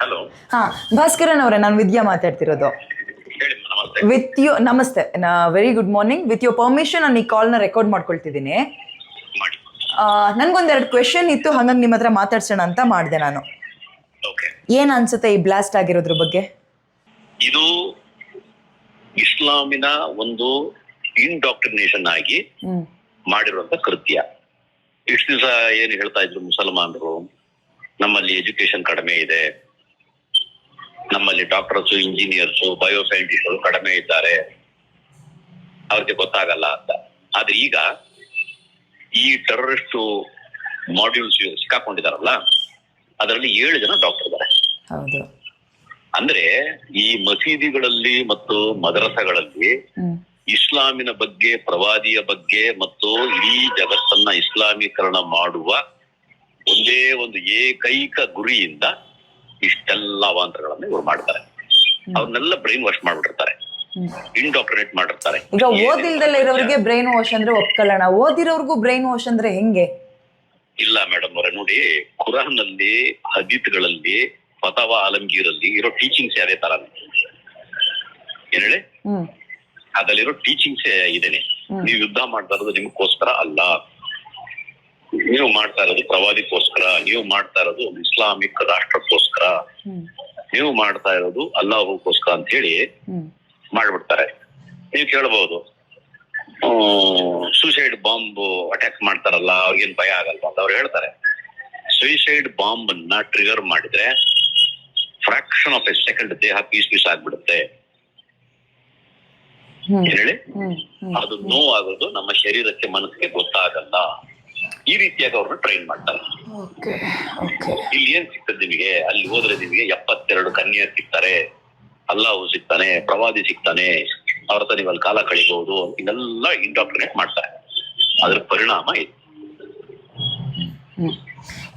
Hello ಹಾ ಭಾಸ್ಕರನ್ ಅವರೇ ನಾನು ವಿದ್ಯಾ ಮಾತಾಡ್ತಿರೋದು. ಹೇಳಿ ನಮಸ್ತೆ. ವಿತ್ ಯು ನಮಸ್ತೆ very good morning with your permission ನಾನು ಈ ಕಾಲ್ನ ರೆಕಾರ್ಡ್ ಮಾಡ್ಕೊಳ್ತಿದ್ದೀನಿ. ಮಾಡಿ. ನನಗೊಂದೆರಡು ಕ್ವೆಶನ್ ಇತ್ತು ಹಂಗಾಗಿ ನಿಮ್ಮ ಹತ್ರ ಮಾತಾಡ್ಸೋಣ ಅಂತ ಮಾಡಿದೆ ನಾನು. ಓಕೆ ಏನು ಅನ್ಸುತ್ತೆ ಈ ಬ್ಲಾಸ್ಟ್ ಆಗಿರೋದ್ರ ಬಗ್ಗೆ? ಇದು ಇಸ್ಲಾಮಿನ ಒಂದು ಇಂಡಾಕ್ಟ್ರಿನೇಷನ್ ಆಗಿ ಹ್ಮ್. ಮಾಡಿರುವಂತ ಕೃತ್ಯ. ಇಷ್ಟು ದಿವಸ ಏನು ಹೇಳ್ತಾ ಇದ್ರು ಮುಸಲ್ಮಾನರು? ನಮ್ಮಲ್ಲಿ ಎಜುಕೇಶನ್ ಕಡಿಮೆ ಇದೆ. ನಮ್ಮಲ್ಲಿ ಡಾಕ್ಟರ್ಸ್ ಇಂಜಿನಿಯರ್ಸ್ ಬಯೋಸೈಂಟಿಸ್ಟ್ಗಳು ಕಡಿಮೆ ಇದ್ದಾರೆ. ಅವ್ರಿಗೆ ಗೊತ್ತಾಗಲ್ಲ ಅಂತ. ಆದ್ರೆ ಈಗ ಈ ಟೆರರಿಸ್ಟ್ ಮಾಡ್ಯೂಲ್ಸ್ ಸಿಕ್ಕಾಕೊಂಡಿದಾರಲ್ಲ ಅದರಲ್ಲಿ ಏಳು ಜನ ಡಾಕ್ಟರ್ ಇದ್ದಾರೆ ಅಂದ್ರೆ ಈ ಮಸೀದಿಗಳಲ್ಲಿ ಮತ್ತು ಮದರಸಗಳಲ್ಲಿ ಇಸ್ಲಾಮಿನ ಬಗ್ಗೆ ಪ್ರವಾದಿಯ ಬಗ್ಗೆ ಮತ್ತು ಇಡೀ ಜಗತ್ತನ್ನ ಇಸ್ಲಾಮೀಕರಣ ಮಾಡುವ ಒಂದೇ ಒಂದು ಏಕೈಕ ಗುರಿಯಿಂದ ಇಷ್ಟೆಲ್ಲ ಅವಾಂತರಗಳನ್ನ ಇವ್ರು ಮಾಡ್ತಾರೆ. ಅವ್ರನ್ನೆಲ್ಲ ಬ್ರೈನ್ ವಾಶ್ ಮಾಡ್ಬಿಟ್ಟಿರ್ತಾರೆ. ಇಂಡಾಕ್ಟ್ರೇಟ್ ಮಾಡಿರ್ತಾರೆ. ಈಗ ಓದಿಲ್ದಲ್ಲೇ ಇರೋರಿಗೆ ಬ್ರೈನ್ ವಾಶ್ ಅಂದ್ರೆ ಒಪ್ಕೊಳ್ಳೋಣ ಓದಿರೋರ್ಗೂ ಬ್ರೈನ್ ವಾಶ್ ಅಂದ್ರೆ ಹೆಂಗೆ? ಇಲ್ಲ ಮೇಡಮ್ ಅವರೇ ನೋಡಿ ಕುರಾನ್ನಲ್ಲಿ ಹದೀತ್ಗಳಲ್ಲಿ ಫತವಾ ಆಲಂಗೀರಲ್ಲಿ ಇರೋ ಟೀಚಿಂಗ್ಸ್ ಅದೇ ತರ ಏನ್ ಹೇಳಿ? ಅದಲ್ಲಿರೋ ಅದರಲ್ಲಿರೋ ಟೀಚಿಂಗ್ಸ್ ಇದೇನೆ. ನೀವು ಯುದ್ಧ ಮಾಡ್ತಾ ಇರೋದು ನಿಮಗೋಸ್ಕರ ಅಲ್ಲ. ನೀವು ಮಾಡ್ತಾ ಇರೋದು ಪ್ರವಾದಿಗೋಸ್ಕರ ನೀವು ಮಾಡ್ತಾ ಇರೋದು ಒಂದು ಇಸ್ಲಾಮಿಕ್ ರಾಷ್ಟ್ರಕ್ಕೋಸ್ಕರ. ನೀವು ಮಾಡ್ತಾ ಇರೋದು ಅಲ್ಲಾಹಗೋಸ್ಕರ ಅಂತ ಹೇಳಿ ಮಾಡ್ಬಿಡ್ತಾರೆ. ನೀವು ಕೇಳಬಹುದು ಸೂಸೈಡ್ ಬಾಂಬ್ ಅಟ್ಯಾಕ್ ಮಾಡ್ತಾರಲ್ಲ ಅವ್ರಿಗೇನ್ ಭಯ ಆಗಲ್ಲ ಅಂತ ಅವ್ರು ಹೇಳ್ತಾರೆ. ಸೂಸೈಡ್ ಬಾಂಬ್ ಅನ್ನ ಟ್ರಿಗರ್ ಮಾಡಿದ್ರೆ ಫ್ರಾಕ್ಷನ್ ಆಫ್ ಎ ಸೆಕೆಂಡ್ ದೇಹ ಪೀಸ್ ಪೀಸ್ ಆಗ್ಬಿಡುತ್ತೆ. ಹೇಳಿ? ಅದು ನೋವಾಗೋದು ನಮ್ಮ ಶರೀರಕ್ಕೆ ಮನಸ್ಸಿಗೆ ಗೊತ್ತಾಗಲ್ಲ. ಈ ರೀತಿಯಾಗಿ ಅವ್ರನ್ನ ಟ್ರೈನ್ ಮಾಡ್ತಾರೆ ಇಲ್ಲಿ ಏನ್ ಸಿಗ್ತದೆ ನಿಮಗೆ? ಅಲ್ಲಿ ಹೋದ್ರೆ ನಿಮಗೆ ಎಪ್ಪತ್ತೆರಡು ಸಿಕ್ತಾರೆ ಸಿಗ್ತಾರೆ ಅಲ್ಲಾಹು ಸಿಗ್ತಾನೆ ಪ್ರವಾದಿ ಸಿಗ್ತಾನೆ ಅವ್ರ ಹತ್ರ ನೀವು ಅಲ್ಲಿ ಕಾಲ ಕಳಿಬಹುದು ಇದೆಲ್ಲ ಇಂಡಾಕ್ಟ್ರಿನೇಟ್ ಮಾಡ್ತಾರೆ. ಅದ್ರ ಪರಿಣಾಮ ಇದು.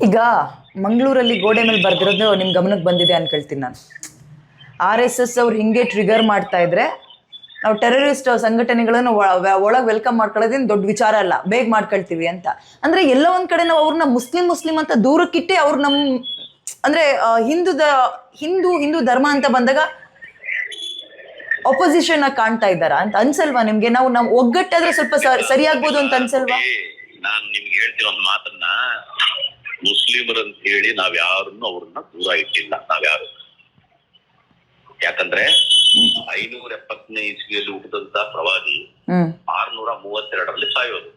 ಈಗ ಮಂಗಳೂರಲ್ಲಿ ಗೋಡೆ ಮೇಲೆ ಬರ್ದಿರೋದು ನಿಮ್ ಗಮನಕ್ಕೆ ಬಂದಿದೆ ಅನ್ಕೊಳ್ತೀನಿ ನಾನು. ಆರ್ ಎಸ್ ಎಸ್ ಅವ್ರು ಹಿಂಗೆ ಟ್ರಿಗರ್ ಮಾಡ್ತಾ ಇದ್ರೆ ನಾವು ಟೆರರಿಸ್ಟ್ ಸಂಘಟನೆಗಳನ್ನು ಒಳಗೆ ವೆಲ್ಕಮ್ ಮಾಡ್ಕೊಳ್ಳೋದೇನು ದೊಡ್ಡ ವಿಚಾರ ಅಲ್ಲ. ಬೇಗ ಮಾಡ್ಕೊಳ್ತೀವಿ ಅಂತ. ಅಂದ್ರೆ ಎಲ್ಲ ಒಂದ್ ಕಡೆ ನಾವು ಅವ್ರನ್ನ ಮುಸ್ಲಿಂ ಮುಸ್ಲಿಂ ಅಂತ ದೂರಕ್ಕಿಟ್ಟೆ ಅವ್ರು ನಮ್, ಅಂದ್ರೆ ಹಿಂದೂದ, ಹಿಂದೂ ಹಿಂದೂ ಧರ್ಮ ಅಂತ ಬಂದಾಗ ಅಪೋಸಿಷನ್ ಕಾಣ್ತಾ ಇದ್ದಾರ ಅಂತ ಅನ್ಸಲ್ವಾ ನಿಮ್ಗೆ? ನಾವು ನಾವು ಒಗ್ಗಟ್ಟಾದ್ರೆ ಸ್ವಲ್ಪ ಸರಿಯಾಗ್ಬೋದು ಅಂತ ಅನ್ಸಲ್ವಾ? ನಾನು ನಿಮ್ಗೆ ಹೇಳ್ತೀನಿ ಒಂದು ಮಾತನ್ನ ಮುಸ್ಲಿಮರಂತ ಹೇಳಿ ನಾವ್ ಯಾರನ್ನು ಅವ್ರನ್ನ ದೂರ ಇಟ್ಟಿಲ್ಲ. ನಾವ್ಯಾರು? ಯಾಕಂದ್ರೆ ಐನೂರ ಎಪ್ಪತ್ತನೇ ಇಸ್ವಿಯಲ್ಲಿ ಹುಟ್ಟಿದಂತ ಪ್ರವಾದಿ ಆರ್ನೂರ ಮೂವತ್ತೆರಡರಲ್ಲಿ ಸಾಯೋದು.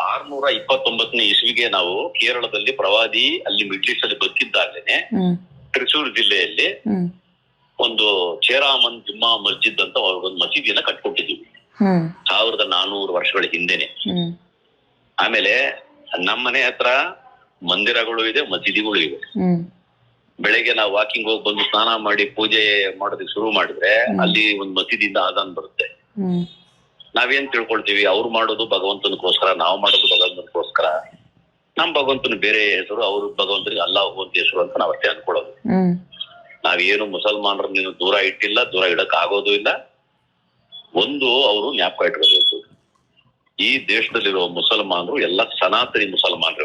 ಆರ್ನೂರ ಇಪ್ಪತ್ತೊಂಬತ್ತನೇ ಇಸ್ವಿಗೆ ನಾವು ಕೇರಳದಲ್ಲಿ ಪ್ರವಾದಿ ಅಲ್ಲಿ ಮಿಡ್ಲಿಸ್ ಅಲ್ಲಿ ಬದುಕಿದ್ದಾಗಲೇನೆ ತ್ರಿಶೂರ್ ಜಿಲ್ಲೆಯಲ್ಲಿ ಒಂದು ಚೇರಾಮನ್ ಜುಮ್ಮಾ ಮಸ್ಜಿದ್ ಅಂತ ಒಂದು ಮಸೀದಿಯನ್ನ ಕಟ್ಕೊಟ್ಟಿದ್ವಿ ಸಾವಿರದ ನಾನೂರು ವರ್ಷಗಳ ಹಿಂದೆನೆ. ಆಮೇಲೆ ನಮ್ಮನೆ ಹತ್ರ ಮಂದಿರಗಳು ಇದೆ ಮಸೀದಿಗಳು ಇವೆ. ಬೆಳಗ್ಗೆ ನಾವು ವಾಕಿಂಗ್ ಹೋಗಿ ಬಂದು ಸ್ನಾನ ಮಾಡಿ ಪೂಜೆ ಮಾಡೋದಕ್ಕೆ ಶುರು ಮಾಡಿದ್ರೆ ಅಲ್ಲಿ ಒಂದು ಮಸೀದಿಯಿಂದ ಆದಾನ್ ಬರುತ್ತೆ. ನಾವೇನ್ ತಿಳ್ಕೊಳ್ತೀವಿ? ಅವ್ರು ಮಾಡೋದು ಭಗವಂತನಗೋಸ್ಕರ ನಾವು ಮಾಡೋದು ಭಗವಂತನಗೋಸ್ಕರ. ನಮ್ ಭಗವಂತನ ಬೇರೆ ಹೆಸರು ಅವ್ರ ಭಗವಂತನಿಗೆ ಅಲ್ಲ ಅಂತ ಹೆಸರು ಅಂತ ನಾವ್ ಅಷ್ಟೇ ಅನ್ಕೊಳ್ಳೋದು. ನಾವೇನು ಮುಸಲ್ಮಾನರನ್ನ ದೂರ ಇಟ್ಟಿಲ್ಲ ದೂರ ಇಡಕ್ ಆಗೋದು ಇಲ್ಲ. ಒಂದು ಅವರು ಜ್ಞಾಪಕ ಇಟ್ಕೋಬೇಕು. ಈ ದೇಶದಲ್ಲಿರುವ ಮುಸಲ್ಮಾನರು ಎಲ್ಲ ಸನಾತನಿ ಮುಸಲ್ಮಾನರು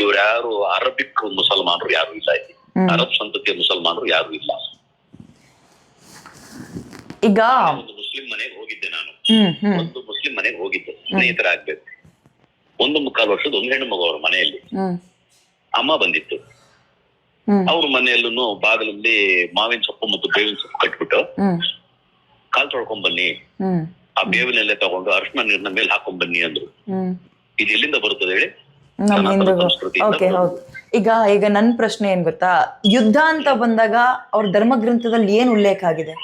ಇವ್ರು ಯಾರು ಅರಬಿಕ್ ಮುಸಲ್ಮಾನರು ಯಾರು ಇಲ್ಲ ಇಲ್ಲಿ. ಅರಬ್ ಸಂತತಿಯ ಮುಸಲ್ಮಾನರು ಯಾರು ಇಲ್ಲ. ಈಗ ಒಂದು ಮುಸ್ಲಿಂ ಮನೆಗೆ ಹೋಗಿದ್ದೆ ನಾನು. ಒಂದು ಮುಸ್ಲಿಂ ಮನೆಗೆ ಹೋಗಿದ್ದೆ. ಸ್ನೇಹಿತರಾಗ್ಬೇಕು. ಒಂದು ಮುಕ್ಕಾಲು ವರ್ಷದ ಒಂದು ಹೆಣ್ಣು ಮಗು ಅವ್ರ ಮನೆಯಲ್ಲಿ. ಅಮ್ಮ ಬಂದಿತ್ತು. ಅವ್ರ ಮನೆಯಲ್ಲೂ ಬಾಗಿಲಲ್ಲಿ ಮಾವಿನ ಸೊಪ್ಪು ಮತ್ತು ಬೇವಿನ ಸೊಪ್ಪು ಕಟ್ಬಿಟ್ಟು ಕಾಲ್ ತೊಳ್ಕೊಂಡ್ ಬನ್ನಿ. ಆ ಬೇವಿನಲ್ಲೇ ತಗೊಂಡು ಅರ್ಶನ ನೀರ್ನ ಮೇಲೆ ಹಾಕೊಂಡ್ ಬನ್ನಿ ಅಂದ್ರು. ಇದು ಎಲ್ಲಿಂದ ಬರುತ್ತದೆ ಹೇಳಿ? ನಮ್ಮ ಓಕೆ ಹೌದು. ಈಗ ಈಗ ನನ್ನ ಪ್ರಶ್ನೆ ಏನ್ ಗೊತ್ತಾ? ಯುದ್ಧ ಅಂತ ಬಂದಾಗ ಅವ್ರ ಧರ್ಮ ಗ್ರಂಥದಲ್ಲಿ ಏನ್ ಉಲ್ಲೇಖ ಆಗಿದೆ?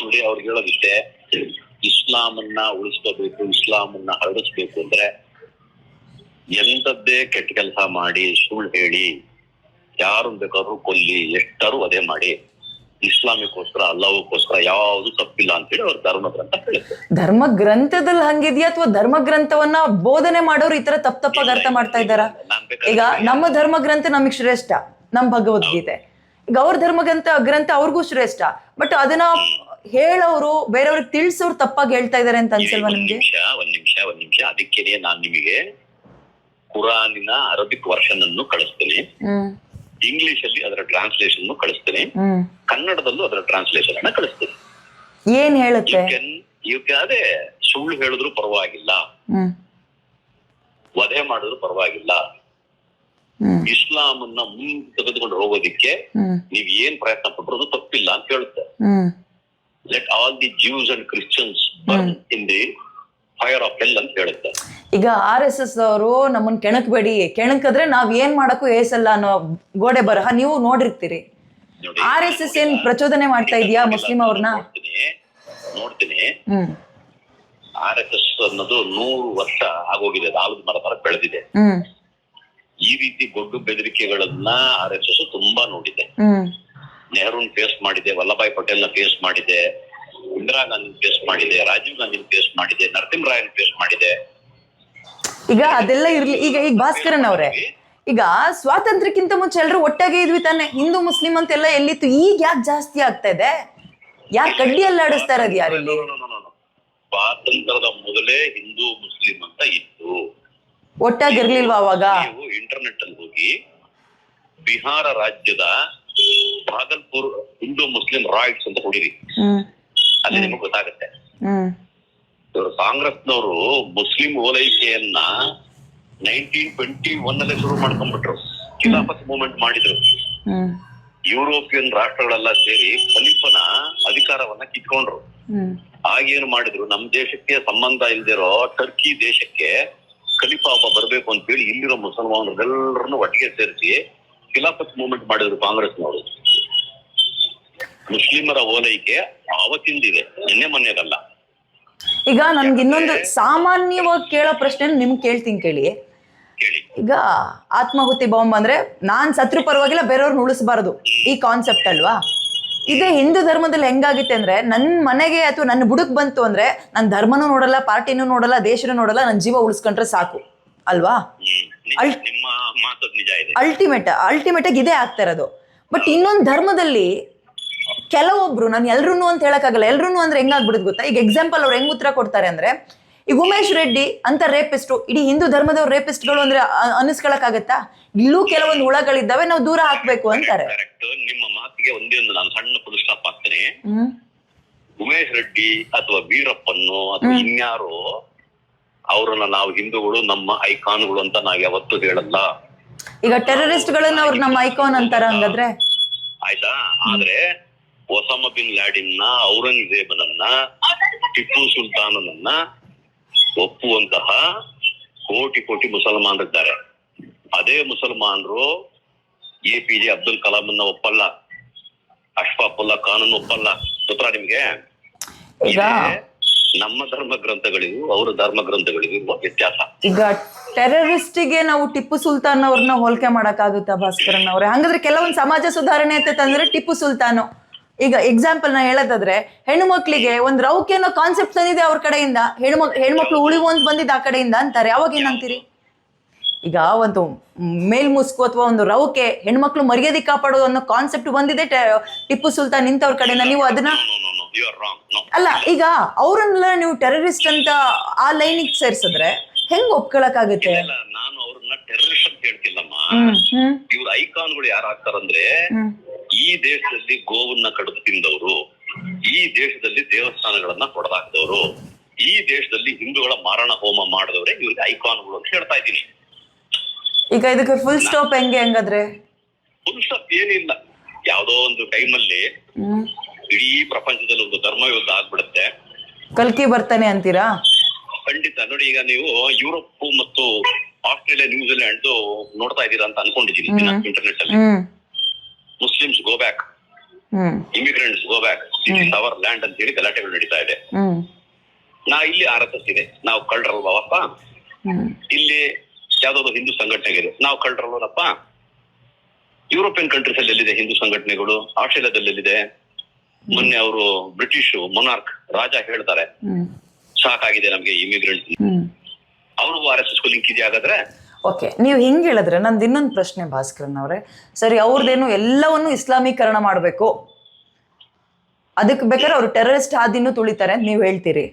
ನೋಡಿ ಇಸ್ಲಾಂ ಹೇಳೋದಿಷ್ಟೇ ಇಸ್ಲಾಮನ್ನ ಉಳಿಸ್ಕೋಬೇಕು ಇಸ್ಲಾಮನ್ನ ಹರಡಿಸ್ಬೇಕು ಅಂದ್ರೆ ಎಂತದ್ದೇ ಕೆಟ್ಟ ಕೆಲಸ ಮಾಡಿ ಸುಳ್ಳು ಹೇಳಿ ಯಾರು ಬೇಕಾದ್ರೂ ಕೊಲ್ಲಿ ಎಷ್ಟಾರು ಅದೇ ಮಾಡಿ. ಇಸ್ಲಾಮಿಕ್ಕೋಸ್ಕರ ಅಲ್ಲವಕ್ಕೋಸ್ಕರ ಯಾವುದು ತಪ್ಪಿಲ್ಲ ಅಂತೇಳಿ ಅವ್ರ ಧರ್ಮ ಗ್ರಂಥ ಹೇಳುತ್ತೆ. ಧರ್ಮ ಗ್ರಂಥದಲ್ಲಿ ಹಂಗಿದ್ಯಾ ಅಥವಾ ಧರ್ಮ ಗ್ರಂಥವನ್ನ ಬೋಧನೆ ಮಾಡೋರು ಈ ತರ ತಪ್ಪ ತಪ್ಪಾಗಿ ಅರ್ಥ ಮಾಡ್ತಾ ಇದ್ದಾರಾ? ಈಗ ನಮ್ಮ ಧರ್ಮ ಗ್ರಂಥ ನಮಗ್ ಶ್ರೇಷ್ಠ ನಮ್ ಭಗವದ್ಗೀತೆ ಈಗ ಅವ್ರ ಧರ್ಮ ಗ್ರಂಥ ಗ್ರಂಥ ಅವ್ರಿಗೂ ಶ್ರೇಷ್ಠ ಬಟ್ ಅದನ್ನ ಹೇಳೋರು ಬೇರೆಯವ್ರಿಗೆ ತಿಳಿಸೋರು ತಪ್ಪಾಗಿ ಹೇಳ್ತಾ ಇದಾರೆ ಅಂತ ಅನ್ಸಲ್ವಾ ನಿಮ್ಗೆ? ಒಂದ್ ನಿಮಿಷ ಒಂದ್ ನಿಮಿಷ. ಅದಕ್ಕೇನೆ ನಾನ್ ನಿಮಗೆ ಕುರಾನಿನ ಅರಬಿಕ್ ವರ್ಷನ್ ಅನ್ನು ಕಳಿಸ್ತೀನಿ. ಹ್ಮ್. ಇಂಗ್ಲಿಷ್ ಅಲ್ಲಿ ಅದರ ಟ್ರಾನ್ಸ್ಲೇಷನ್ ಕಳಿಸ್ತೀನಿ. ಕನ್ನಡದಲ್ಲೂ ಅದರ ಟ್ರಾನ್ಸ್ಲೇಷನ್ ಅನ್ನ ಕಳಿಸ್ತೀನಿ. ಏನ್ ಹೇಳುತ್ತೆ? ಅದೇ ಸುಳ್ಳು ಹೇಳಿದ್ರು ಪರವಾಗಿಲ್ಲ. ವಧೆ ಮಾಡಿದ್ರು ಪರವಾಗಿಲ್ಲ. ಇಸ್ಲಾಮ್ ಇಸ್ಲಾಂ ಅನ್ನ ಮುಂದೆ ತೆಗೆದುಕೊಂಡು ಹೋಗೋದಿಕ್ಕೆ ನೀವ್ ಏನ್ ಪ್ರಯತ್ನ ಪಟ್ಟರು ಅದು ತಪ್ಪಿಲ್ಲ ಅಂತ ಹೇಳುತ್ತೆ. Let all the Jews and Christians burn in the fire of hell ಅಂತ ಹೇಳುತ್ತೆ. ಈಗ ಆರ್ ಎಸ್ ಎಸ್ ಅವರು ನಮ್ಮನ್ನ ಕೆಣಕ್ಬೇಡಿ ಕೆಣಕಿದ್ರೆ ನಾವ್ ಏನ್ ಮಾಡಕ್ಕೂ ಏಸಲ್ಲ ಅನ್ನೋ ಗೋಡೆ ಬರಹ ನೀವು ನೋಡಿರ್ತೀರಿ. ನೋಡಿ ಆರ್ ಎಸ್ ಎಸ್ ಏನ್ ಪ್ರಚೋದನೆ ಮಾಡ್ತಾ ಇದೆಯಾ ಮುಸ್ಲಿಂ ಅವ್ರನ್ನ? ನೋಡ್ತೀನಿ ಆರ್ ಎಸ್ ಎಸ್ ಅನ್ನೋದು ನೂರು ವರ್ಷ ಆಗೋಗಿದೆ ಆಲದ ಮರ ತರ ಬೆಳೆದಿದೆ ಈ ರೀತಿ ಗೊಡ್ಡು ಬೆದರಿಕೆಗಳನ್ನ ಆರ್ ಎಸ್ ಎಸ್ ತುಂಬಾ ನೋಡಿದೆ. ನೆಹರೂನ್ ಫೇಸ್ ಮಾಡಿದೆ ವಲ್ಲಭಾಯ್ ಪಟೇಲ್ನ ಫೇಸ್ ಮಾಡಿದೆ ಇಂದಿರಾ ಗಾಂಧಿ ಫೇಸ್ ಮಾಡಿದೆ ರಾಜೀವ್ ಗಾಂಧಿ ಫೇಸ್ ಮಾಡಿದೆ ನರಸಿಂಹ ರಾಯನ್ ಫೇಸ್ ಮಾಡಿದೆ. ಈಗ ಅದೆಲ್ಲ ಇರ್ಲಿ ಈಗ ಈಗ ಭಾಸ್ಕರನ್ ಅವರೇ ಈಗ ಸ್ವಾತಂತ್ರ್ಯಕ್ಕಿಂತ ಮುಂಚೆ ಎಲ್ಲರೂ ಒಟ್ಟಾಗೆ ಇದ್ವಿ ತಾನೆ. ಹಿಂದೂ ಮುಸ್ಲಿಂ ಅಂತೆಲ್ಲ ಎಲ್ಲಿತ್ತು? ಈಗ ಯಾಕೆ ಜಾಸ್ತಿ ಆಗ್ತಾ ಇದೆ? ಯಾಕೆ ಕಡ್ಡಿ ಎಲ್ಲ ಆಡಿಸ್ತಾ ಇರೋದು ಯಾರು. ಸ್ವಾತಂತ್ರ್ಯದ ಮೊದಲೇ ಹಿಂದೂ ಮುಸ್ಲಿಂ ಅಂತ ಇತ್ತು. ಒಟ್ಟಾಗಿರ್ಲಿಲ್ವಾ ಅವಾಗ? ನೀವು ಇಂಟರ್ನೆಟ್ ಅಲ್ಲಿ ಹೋಗಿ ಬಿಹಾರ ರಾಜ್ಯದ ಭಾಗಲ್ಪುರ್ ಹಿಂದೂ ಮುಸ್ಲಿಂ ರಾಯ್ಟ್ಸ್ ಅಂತ ಹೊಡಿರಿ ಅಲ್ಲಿ ನಿಮಗೆ ಗೊತ್ತಾಗುತ್ತೆ. ಕಾಂಗ್ರೆಸ್ನವರು ಮುಸ್ಲಿಂ ಓಲೈಕೆಯನ್ನ ನೈನ್ಟೀನ್ ಟ್ವೆಂಟಿ ಒನ್ ಅಲ್ಲೇ ಶುರು ಮಾಡ್ಕೊಂಡ್ಬಿಟ್ರು. ಖಿಲಾಫತ್ ಮೂವ್ಮೆಂಟ್ ಮಾಡಿದ್ರು. ಯುರೋಪಿಯನ್ ರಾಷ್ಟ್ರಗಳೆಲ್ಲ ಸೇರಿ ಖಲೀಫನ ಅಧಿಕಾರವನ್ನ ಕಿತ್ಕೊಂಡ್ರು. ಆಗೇನು ಮಾಡಿದ್ರು? ನಮ್ ದೇಶಕ್ಕೆ ಸಂಬಂಧ ಇಲ್ದಿರೋ ಟರ್ಕಿ ದೇಶಕ್ಕೆ ಖಲೀಫಾ ಒಬ್ಬ ಬರ್ಬೇಕು ಅಂತ ಹೇಳಿ ಇಲ್ಲಿರೋ ಮುಸಲ್ಮಾನರೆಲ್ಲರನ್ನು ಒಟ್ಟಿಗೆ ಸೇರಿಸಿ ಖಿಲಾಫತ್ ಮೂವ್ಮೆಂಟ್ ಮಾಡಿದ್ರು ಕಾಂಗ್ರೆಸ್ನವರು. ಮುಸ್ಲಿಮರ ಓಲೈಕೆ ಆವತ್ತಿಂದಿದೆ ನಿನ್ನೆ ಮೊನ್ನೆದಲ್ಲ. ಈಗ ನನ್ಗೆ ಇನ್ನೊಂದು ಸಾಮಾನ್ಯವಾಗಿ ಕೇಳೋ ಪ್ರಶ್ನೆ ನಿಮ್ಗೆ ಕೇಳ್ತೀನಿ ಕೇಳಿ. ಈಗ ಆತ್ಮಾಹುತಿ ಬಾಂಬ್ ಅಂದ್ರೆ ನಾನ್ ಸತ್ರು ಪರವಾಗಿಲ್ಲ ಬೇರೆಯವ್ರನ್ನ ಉಳಿಸಬಾರದು. ಈ ಕಾನ್ಸೆಪ್ಟ್ ಅಲ್ವಾ? ಇದೆ ಹಿಂದೂ ಧರ್ಮದಲ್ಲಿ ಹೆಂಗಾಗುತ್ತೆ ಅಂದ್ರೆ ನನ್ನ ಮನೆಗೆ ಅಥವಾ ನನ್ನ ಬುಡಕ್ ಬಂತು ಅಂದ್ರೆ ನನ್ನ ಧರ್ಮನೂ ನೋಡಲ್ಲ ಪಾರ್ಟಿನೂ ನೋಡಲ್ಲ ದೇಶನೂ ನೋಡಲ್ಲ ನನ್ನ ಜೀವ ಉಳಿಸ್ಕೊಂಡ್ರೆ ಸಾಕು. ಅಲ್ವಾ? ಅಲ್ಟಿಮೇಟ್ ಅಲ್ಟಿಮೇಟ್ ಆಗಿ ಇದೇ ಆಗ್ತಾ ಇರೋದು. ಬಟ್ ಇನ್ನೊಂದು ಧರ್ಮದಲ್ಲಿ ಕೆಲವೊಬ್ರು ನಾನು ಎಲ್ರೂ ಅಂತ ಹೇಳಕ್ಕಾಗಲ್ಲ ಎಲ್ರೂ ಅಂದ್ರೆ ಹೆಂಗಾಗ್ಬಿಡುದು ಗೊತ್ತಾ? ಈಗ ಎಕ್ಸಾಂಪಲ್ ಅವ್ರು ಹೆಂಗ್ ಉತ್ತರ ಕೊಡ್ತಾರೆ ಅಂದ್ರೆ ಈಗ ಉಮೇಶ್ ರೆಡ್ಡಿ ಅಂತ ರೇಪಿಸ್ಟು ಇಡೀ ಹಿಂದೂ ಧರ್ಮದವ್ರು ರೇಪಿಸ್ಟ್ಗಳು ಅಂದ್ರೆ ಅನಿಸ್ಕೊಳಕ್ಕಾಗತ್ತಾ? ಇಲ್ಲೂ ಕೆಲವೊಂದು ಹುಳಗಳಿದ್ದಾವೆ ನಾವು ದೂರ ಹಾಕ್ಬೇಕು ಅಂತಾರೆ. ಕರೆಕ್ಟ್ ನಿಮ್ಮ ಮಾತಿಗೆ ಒಂದೇ ಒಂದು ನಾನು ಸಣ್ಣ ಹಾಕ್ತೇನೆ. ಹ್ಮ್. ಉಮೇಶ್ ರೆಡ್ಡಿ ಅಥವಾ ವೀರಪ್ಪನ್ನು ಅಥವಾ ಇನ್ಯಾರು ಅವರನ್ನ ನಾವು ಹಿಂದೂಗಳು ನಮ್ಮ ಐಕಾನ್ಗಳು ಅಂತ ನಾವ್ ಯಾವತ್ತೂ ಹೇಳಲ್ಲ. ಈಗ ಟೆರರಿಸ್ಟ್ ಗಳನ್ನ ಅವ್ರು ನಮ್ಮ ಐಕಾನ್ ಅಂತಾರ ಹಂಗಾದ್ರೆ? ಆಯ್ತಾ? ಆದ್ರೆ ಒಸಾಮ ಬಿನ್ ಲ್ಯಾಡಿನ್ನ ಔರಂಗಜೇಬನನ್ನ ಟಿಪ್ಪು ಸುಲ್ತಾನನನ್ನ ಒಪ್ಪುವಂತಹ ಕೋಟಿ ಕೋಟಿ ಮುಸಲ್ಮಾನರಿದ್ದಾರೆ. ಅದೇ ಮುಸಲ್ಮಾನರು ಎ ಪಿ ಜೆ ಅಬ್ದುಲ್ ಕಲಾಂನ ಒಪ್ಪಲ್ಲ ಅಶ್ಫಾಫುಲ್ಲಾ ಖಾನನ್ನು ಒಪ್ಪಲ್ಲ. ಗೊತ್ತಾ ನಿಮ್ಗೆ? ಈಗ ನಮ್ಮ ಧರ್ಮ ಗ್ರಂಥಗಳಿಗೂ ಅವರ ಧರ್ಮ ಗ್ರಂಥಗಳಿಗೂ ವ್ಯತ್ಯಾಸ. ಈಗ ಟೆರರಿಸ್ಟಿಗೆ ನಾವು ಟಿಪ್ಪು ಸುಲ್ತಾನ್ ಅವ್ರನ್ನ ಹೋಲಿಕೆ ಮಾಡಕ್ಕಾಗುತ್ತಾ ಭಾಸ್ಕರನ್ ಅವ್ರೆ. ಹಂಗಂದ್ರೆ ಕೆಲವೊಂದು ಸಮಾಜ ಸುಧಾರಣೆ ಅಂತ ತಂದ್ರೆ ಟಿಪ್ಪು ಸುಲ್ತಾನು. ಈಗ ಎಕ್ಸಾಂಪಲ್ ನಾ ಹೇಳೋದಾದ್ರೆ ಹೆಣ್ಣು ಮಕ್ಕಳಿಗೆ ಒಂದು ರೌಕೆ ಅನ್ನೋ ಕಾನ್ಸೆಪ್ಟ್ ತಂದಿದೆ ಅವ್ರ ಕಡೆಯಿಂದ ಹೆಣ್ಮಕ್ ಹೆಣ್ಮಕ್ಳು ಉಳಿವು ಅಂತ ಬಂದಿದ್ದು ಆ ಕಡೆಯಿಂದ ಅಂತಾರೆ. ಅವಾಗ ಏನಂತೀರಿ ಈಗ ಒಂದು ಮೇಲ್ಮುಸ್ಕು ಅಥವಾ ಒಂದು ರೌಕೆ ಹೆಣ್ಮಕ್ಳು ಮರ್ಯಾದೆ ಕಾಪಾಡೋದು ಅನ್ನೋ ಕಾನ್ಸೆಪ್ಟ್ ಬಂದಿದೆ ಟಿಪ್ಪು ಸುಲ್ತಾನ್ ನಿಂತವ್ರ ಕಡೆಯಿಂದ. ನೀವು ಅದನ್ನ ಅಲ್ಲ ಈಗ ಅವ್ರನ್ನೆಲ್ಲ ನೀವು ಟೆರರಿಸ್ಟ್ ಅಂತ ಆ ಲೈನಿಗೆ ಸೇರಿಸಿದ್ರೆ ಹೆಂಗ್ ಒಪ್ಕೊಳಕಾಗುತ್ತೆ ನಾನು ಅವ್ರನ್ನ ಟೆರರಿಸ್ಟ್ ಅಂತ ಹೇಳ್ತಿಲ್ಲಮ್ಮ. ಹ್ಮ್ ಹ್ಮ್. ಇವ್ರ ಐಕಾನ್ಗಳು ಯಾರು ಆಗ್ತಾರಂದ್ರೆ ಈ ದೇಶದಲ್ಲಿ ಗೋವನ್ನ ಕಡಿದು ತಿಂದವರು ಈ ದೇಶದಲ್ಲಿ ದೇವಸ್ಥಾನಗಳನ್ನ ಹೊಡೆದಾಕ್ದವರು ಈ ದೇಶದಲ್ಲಿ ಹಿಂದೂಗಳ ಮಾರಣ ಹೋಮ ಮಾಡಿದವರೇ ಇವ್ರಿಗೆ ಐಕಾನ್ಗಳು ಅಂತ ಹೇಳ್ತಾ ಇದ್ದೀನಿ. ಈಗ ಇದಕ್ಕೆ ಫುಲ್ ಸ್ಟಾಪ್ ಹೆಂಗೆ ಹಂಗಾದ್ರೆ? ಫುಲ್ ಸ್ಟಾಪ್ ಏನಿಲ್ಲ. ಯಾವ್ದೋ ಒಂದು ಟೈಮಲ್ಲಿ ಇಡೀ ಪ್ರಪಂಚದಲ್ಲಿ ಒಂದು ಧರ್ಮ ಯುದ್ಧ ಆಗ್ಬಿಡುತ್ತೆ. ಕಲ್ಕಿ ಬರ್ತಾನೆ ಅಂತೀರಾ? ಖಂಡಿತ. ನೋಡಿ ಈಗ ನೀವು ಯುರೋಪ್ ಮತ್ತು ಆಸ್ಟ್ರೇಲಿಯಾ ನ್ಯೂಜಿಲೆಂಡ್ ನೋಡ್ತಾ ಇದ್ದೀರಾ ಅಂತ ಅನ್ಕೊಂಡಿದ್ದೀನಿ ಇಂಟರ್ನೆಟ್ ಅಲ್ಲಿ. Muslims go back immigrants go back is our land ಅಂತ ಹೇಳಿ ಗಲಾಟೆಗಳು ನಡೀತಾ ಇದೆ. ನಾ ಇಲ್ಲಿ ಆರ್ ಎಸ್ ಎಸ್ ಇದೆ. ನಾವು ಕಳ್ರಲ್ವಪ್ಪ ಹ್ಮ್. ಇಲ್ಲಿ ಯಾವ್ದಾದ್ರು ಹಿಂದೂ ಸಂಘಟನೆಗಿದೆ ನಾವು ಕಳ್ಳರಲ್ವನಪ್ಪ? ಯುರೋಪಿಯನ್ ಕಂಟ್ರೀಸ್ ಅಲ್ಲಿ ಎಲ್ಲಿದೆ ಹಿಂದೂ ಸಂಘಟನೆಗಳು? ಆಸ್ಟ್ರೇಲಿಯಾದಲ್ಲಿ ಎಲ್ಲಿದೆ? ಮೊನ್ನೆ ಅವರು ಬ್ರಿಟಿಷ್ ಮೊನಾರ್ಕ್ ರಾಜ ಹೇಳ್ತಾರೆ. ಸಾಕಾಗಿದೆ ನಮ್ಗೆ ಇಮಿಗ್ರೆಂಟ್ಸ್ ಅವರು ಅವ್ರಿಗೂ ಆರ್ ಎಸ್ ಎಸ್ ಲಿಂಕ್ ಇದೆ ಹಾಗಾದ್ರೆ? ಓಕೆ ನೀವು ಹಿಂಗೆ ಹೇಳಿದ್ರೆ ನಂದು ಇನ್ನೊಂದು ಪ್ರಶ್ನೆ ಭಾಸ್ಕರನ್ ಅವರೇ. ಸರಿ ಅವ್ರದ್ದೇನು ಎಲ್ಲವನ್ನು ಇಸ್ಲಾಮೀಕರಣ ಮಾಡಬೇಕು. ಅದಕ್ಕೆ ಬೇಕಾದ್ರೆ ಅವರು ಟೆರರಿಸ್ಟ್ ಹಾದಿನೂ ತುಳಿತಾರೆ ಅಂತ ನೀವು ಹೇಳ್ತೀರಿ.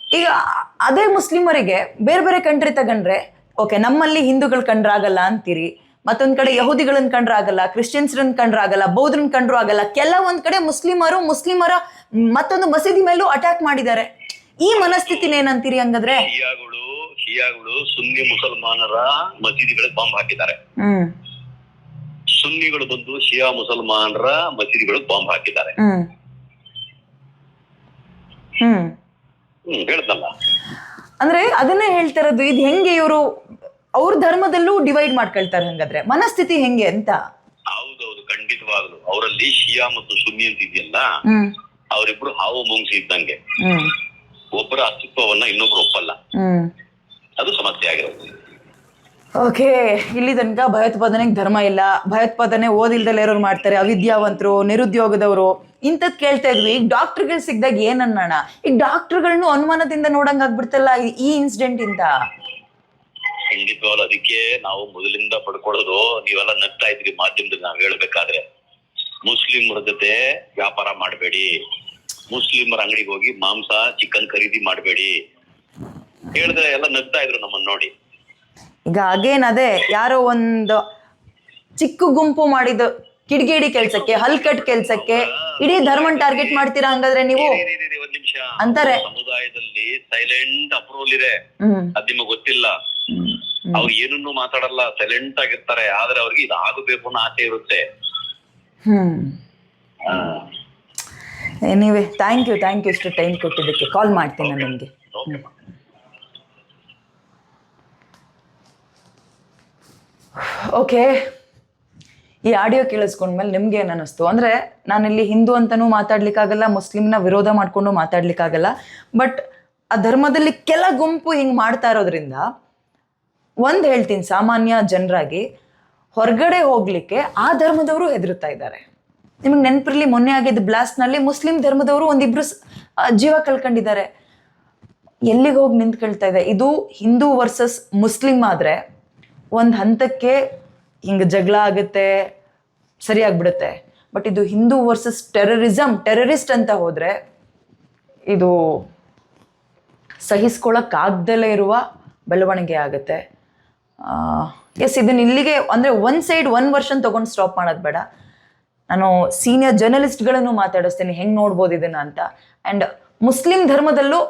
ಈಗ ಅದೇ ಮುಸ್ಲಿಮರಿಗೆ ಬೇರೆ ಬೇರೆ ಕಂಟ್ರಿ ತಗೊಂಡ್ರೆ ಓಕೆ ನಮ್ಮಲ್ಲಿ ಹಿಂದೂಗಳು ಕಂಡ್ರಾಗಲ್ಲ ಅಂತೀರಿ, ಮತ್ತೊಂದು ಕಡೆ ಯಹೂದಿಗಳನ್ನ ಕಂಡ್ರೆ ಆಗಲ್ಲ ಕ್ರಿಶ್ಚಿಯನ್ಸ್ರನ್ನ ಕಂಡ್ರೆ ಆಗಲ್ಲ ಬೌದ್ಧರನ್ನ ಕಂಡ್ರು ಆಗಲ್ಲ, ಕೆಲವೊಂದು ಕಡೆ ಮುಸ್ಲಿಮರು ಮುಸ್ಲಿಮರ ಮತ್ತೊಂದು ಮಸೀದಿ ಮೇಲೂ ಅಟ್ಯಾಕ್ ಮಾಡಿದ್ದಾರೆ. ಈ ಮನಸ್ಥಿತಿನ ಏನಂತೀರಿ ಹಂಗಾದ್ರೆ? ಶಿಯಾಗಳು ಸುನ್ನಿ ಮುಸಲ್ಮಾನರ ಮಸೀದಿಗಳಿಗೆ ಬಾಂಬ್ ಹಾಕಿದ್ದಾರೆ. ಸುನ್ನಿಗಳು ಬಂದು ಶಿಯಾ ಮುಸಲ್ಮಾನರ ಮಸೀದಿಗಳಿಗೆ ಬಾಂಬ್ ಹಾಕಿದ್ದಾರೆ. ಹೇಳ್ದಲ್ಲ ಅಂದ್ರೆ ಅದನ್ನೇ ಹೇಳ್ತಿರೋದು ಇದು ಹೆಂಗೆ ಇವರು ಅವ್ರ ಧರ್ಮದಲ್ಲೂ ಡಿವೈಡ್ ಮಾಡ್ಕೊಳ್ತಾರೆ ಹಂಗಾದ್ರೆ? ಮನಸ್ಥಿತಿ ಹೆಂಗೆ ಅಂತ? ಹೌದೌದು ಖಂಡಿತವಾಗ್ಲು. ಅವರಲ್ಲಿ ಶಿಯಾ ಮತ್ತು ಸುನ್ನಿ ಅಂತ ಇದೆಯಲ್ಲ ಅವರಿಬ್ರು ಹಾವು ಮುಂಗ್ಸಿ ಇದ್ದಂಗೆ. ಒಬ್ಬರ ಅಸ್ತಿತ್ವವನ್ನ ಇನ್ನೊಬ್ರು ಒಪ್ಪಲ್ಲ. ಅದು ಸಮಸ್ಯೆ ಆಗಿರೋದು. ಓಕೆ ಇಲ್ಲಿ ತನಕ ಭಯೋತ್ಪಾದನೆಗೆ ಧರ್ಮ ಇಲ್ಲ. ಭಯೋತ್ಪಾದನೆ ಓದಿಲ್ದಲ್ಲಿ ಇರೋರು ಮಾಡ್ತಾರೆ ಅವಿದ್ಯಾವಂತರು ನಿರುದ್ಯೋಗದವರು. ಇಂಥದ್ ಕೇಳ್ತಾ ಇದ್ವಿ ಈಗ ಡಾಕ್ಟರ್ಗಳು ಸಿಗ್ದಾಗ ಏನ್ ಅನ್ನೋಣ? ಈಗ ಡಾಕ್ಟರ್ಗಳನ್ನು ಅನುಮಾನದಿಂದ ನೋಡಂಗ್ ಆಗ್ಬಿಡ್ತಲ್ಲ ಈ- ಈ ಇನ್ಸಿಡೆಂಟ್ ಇಂದ? ಖಂಡಿತವಾಗ್ಲು ಅದಕ್ಕೆ ನಾವು ಮೊದಲಿಂದ ಪಡ್ಕೊಳ್ಳೋದು ನೀವೆಲ್ಲ ನಗ್ತಾ ಇದ್ರಿ ಮಾಧ್ಯಮದಲ್ಲಿ ನಾವು ಹೇಳ್ಬೇಕಾದ್ರೆ. ಮುಸ್ಲಿಮರ ಜೊತೆ ವ್ಯಾಪಾರ ಮಾಡಬೇಡಿ. ಮುಸ್ಲಿಮರ ಅಂಗಡಿಗೆ ಹೋಗಿ ಮಾಂಸ ಚಿಕನ್ ಖರೀದಿ ಮಾಡಬೇಡಿ. ಹೇಳಿದ್ರೆ ಎಲ್ಲ ನಗ್ತಾ ಇದ್ರು ನಮ್ಮನ್ನ ನೋಡಿ. ಈಗ ಅಗೇನ್ ಅದೇ ಯಾರೋ ಒಂದು ಚಿಕ್ಕ ಗುಂಪು ಮಾಡಿದ ಕಿಡಿಗೇಡಿ ಕೆಲ್ಸಕ್ಕೆ ಹಲ್ಕಟ್ ಕೆಲ್ಸಕ್ಕೆ ಇಡೀ ಧರ್ಮನ್ ಟಾರ್ಗೆಟ್ ಮಾಡ್ತೀರಾ ಹಂಗಾದ್ರೆ ನೀವು? ಇರಿ, ಇರಿ, ಇರಿ, ಒಂದ್ ನಿಮಿಷ. ಅಂತಾರೆ. ಸಮುದಾಯದಲ್ಲಿ ಸೈಲೆಂಟ್ ಅಪ್ರೂವಲ್ ಇದೆ. ಹ್ಮ್. ಅದ್ ನಿಮಗ್ ಗೊತ್ತಿಲ್ಲ. ಅವ್ರು ಏನನ್ನು ಮಾತಾಡಲ್ಲ ಸೈಲೆಂಟ್ ಆಗಿರ್ತಾರೆ. ಆದ್ರೆ ಅವ್ರಿಗೆ ಇದು ಆಗಬೇಕು ಅನ್ನೋ ಆಸೆ ಇರುತ್ತೆ. ಹ್ಮ್. ಆ, anyway thank you thank you ಇಷ್ಟು ಟೈಮ್ ಕೊಟ್ಟಿದ್ದಕ್ಕೆ. ಕಾಲ್ ಮಾಡ್ತೀನಿ ನಾನು ನಿಮಗೆ. ಓಕೆ ಈ ಆಡಿಯೋ ಕೇಳಿಸ್ಕೊಂಡ್ಮೇಲೆ ನಿಮ್ಗೆ ಏನು ಅನ್ನಿಸ್ತು? ಅಂದರೆ ನಾನಿಲ್ಲಿ ಹಿಂದೂ ಅಂತಲೂ ಮಾತಾಡ್ಲಿಕ್ಕಾಗಲ್ಲ, ಮುಸ್ಲಿಮ್ನ ವಿರೋಧ ಮಾಡಿಕೊಂಡು ಮಾತಾಡ್ಲಿಕ್ಕಾಗಲ್ಲ ಬಟ್ ಆ ಧರ್ಮದಲ್ಲಿ ಕೆಲ ಗುಂಪು ಹಿಂಗೆ ಮಾಡ್ತಾ ಇರೋದ್ರಿಂದ ಒಂದು ಹೇಳ್ತೀನಿ ಸಾಮಾನ್ಯ ಜನರಾಗಿ ಹೊರಗಡೆ ಹೋಗ್ಲಿಕ್ಕೆ ಆ ಧರ್ಮದವರು ಹೆದರುತ್ತಾ ಇದ್ದಾರೆ. ನಿಮಗೆ ನೆನಪಿರಲಿ ಮೊನ್ನೆ ಆಗಿದ್ದ ಬ್ಲಾಸ್ಟ್ನಲ್ಲಿ ಮುಸ್ಲಿಂ ಧರ್ಮದವರು ಒಂದಿಬ್ರು ಜೀವ ಕಳ್ಕೊಂಡಿದ್ದಾರೆ. ಎಲ್ಲಿಗೆ ಹೋಗಿ ನಿಂತ್ಕೊಳ್ತಾ ಇದೆ? ಇದು ಹಿಂದೂ ವರ್ಸಸ್ ಮುಸ್ಲಿಂ ಆದರೆ ಒಂದು ಹಂತಕ್ಕೆ ಹಿಂಗೆ ಜಗಳ ಆಗುತ್ತೆ ಸರಿಯಾಗ್ಬಿಡುತ್ತೆ ಬಟ್ ಇದು ಹಿಂದೂ ವರ್ಸಸ್ ಟೆರರಿಸಮ್ ಟೆರರಿಸ್ಟ್ ಅಂತ ಹೋದರೆ ಇದು ಸಹಿಸ್ಕೊಳ್ಳೋಕ್ಕಾಗ್ದಲೇ ಇರುವ ಬೆಳವಣಿಗೆ ಆಗುತ್ತೆ. ಎಸ್ ಇದನ್ನ ಇಲ್ಲಿಗೆ ಅಂದರೆ ಒನ್ ಸೈಡ್ ಒನ್ ವರ್ಷನ್ ತೊಗೊಂಡು ಸ್ಟಾಪ್ ಮಾಡೋದು ಬೇಡ. ನಾನು ಸೀನಿಯರ್ ಜರ್ನಲಿಸ್ಟ್ಗಳನ್ನು ಮಾತಾಡಿಸ್ತೀನಿ, ಹೆಂಗೆ ನೋಡ್ಬೋದು ಇದನ್ನು ಅಂತ. ಆ್ಯಂಡ್ ಮುಸ್ಲಿಂ ಧರ್ಮದಲ್ಲೂ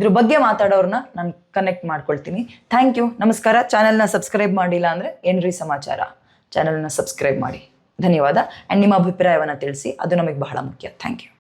ಇದ್ರ ಬಗ್ಗೆ ಮಾತಾಡೋರನ್ನ ನಾನು ಕನೆಕ್ಟ್ ಮಾಡ್ಕೊಳ್ತೀನಿ. ಥ್ಯಾಂಕ್ ಯು ನಮಸ್ಕಾರ. ಚಾನೆಲ್ನ ಸಬ್ಸ್ಕ್ರೈಬ್ ಮಾಡಿಲ್ಲ ಅಂದರೆ ಏನ್ರಿ ಸಮಾಚಾರ? ಚಾನೆಲ್ನ ಸಬ್ಸ್ಕ್ರೈಬ್ ಮಾಡಿ. ಧನ್ಯವಾದ. ಆ್ಯಂಡ್ ನಿಮ್ಮ ಅಭಿಪ್ರಾಯವನ್ನು ತಿಳಿಸಿ. ಅದು ನಮಗೆ ಬಹಳ ಮುಖ್ಯ. Thank you